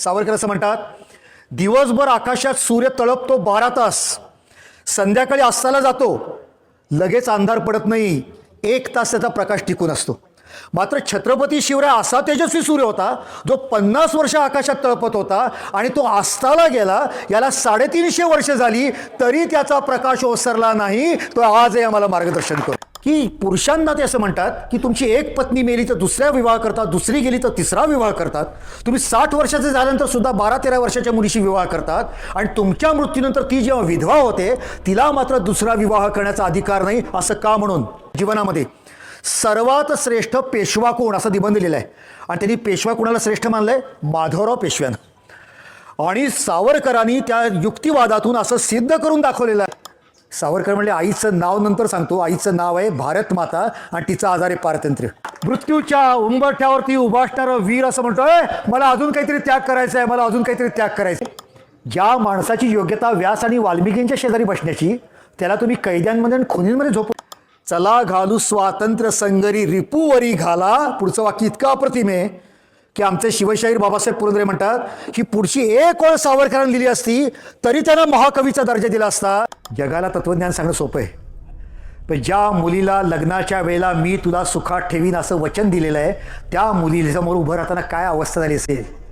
सावरकर असं म्हणतात दिवसभर आकाशात सूर्य तळपतो बारा तास. संध्याकाळी अस्ताला जातो. लगेच अंधार पडत नाही. एक तास त्याचा प्रकाश टिकून असतो. मात्र छत्रपती शिवराय असा तेजस्वी सूर्य होता जो पन्नास वर्ष आकाशात तळपत होता आणि तो आस्ताला गेला याला साडेतीनशे वर्ष झाली तरी त्याचा प्रकाश ओसरला नाही. तो आजही आम्हाला मार्गदर्शन करतो. की पुरुषांना ते असं म्हणतात की तुमची एक पत्नी मेली तर दुसऱ्या विवाह करतात दुसरी गेली तर तिसरा विवाह करतात. तुम्ही साठ वर्षाचे झाल्यानंतर सुद्धा बारा तेरा वर्षाच्या मुलीशी विवाह करतात आणि तुमच्या मृत्यूनंतर ती जेव्हा विधवा होते तिला मात्र दुसरा विवाह करण्याचा अधिकार नाही असं का म्हणून? जीवनामध्ये. सर्वात श्रेष्ठ पेशवा कोण? असा निबंध लिहिला आहे आणि त्यांनी पेशवा कोणाला श्रेष्ठ मानलंय? माधवराव पेशव्यानं. आणि सावरकरांनी त्या युक्तिवादातून असं सिद्ध करून दाखवलेलं आहे. सावरकर म्हणले आईचं नाव नंतर सांगतो. आईचं नाव आहे भारत माता आणि तिचा आजार आहे पारतंत्र्य. मृत्यूच्या उंबरठ्यावरती उभा असणारा वीर असं म्हणतोय मला अजून काहीतरी त्याग करायचा आहे मला अजून काहीतरी त्याग करायचा आहे. ज्या माणसाची योग्यता व्यास आणि वाल्मिकींच्या शेजारी बसण्याची त्याला तुम्ही कैद्यांमध्ये आणि खुनींमध्ये झोप चला घालू स्वातंत्र्य संगरी रिपूवरी घाला. पुढचं वाक्य इतकं अप्रतिम आहे. की आमचे शिवशाहीर बाबासाहेब पुरंदरे म्हणतात की पुढची एक ओळ सावरकरांनी लिहिली असती तरी त्यांना महाकवीचा दर्जा दिला असता. जगाला तत्वज्ञान सांगणं सोपं आहे. पण ज्या मुलीला लग्नाच्या वेळेला मी तुला सुखात ठेवीन असं वचन दिलेलं आहे त्या मुलीसमोर उभं राहताना काय अवस्था झाली असेल?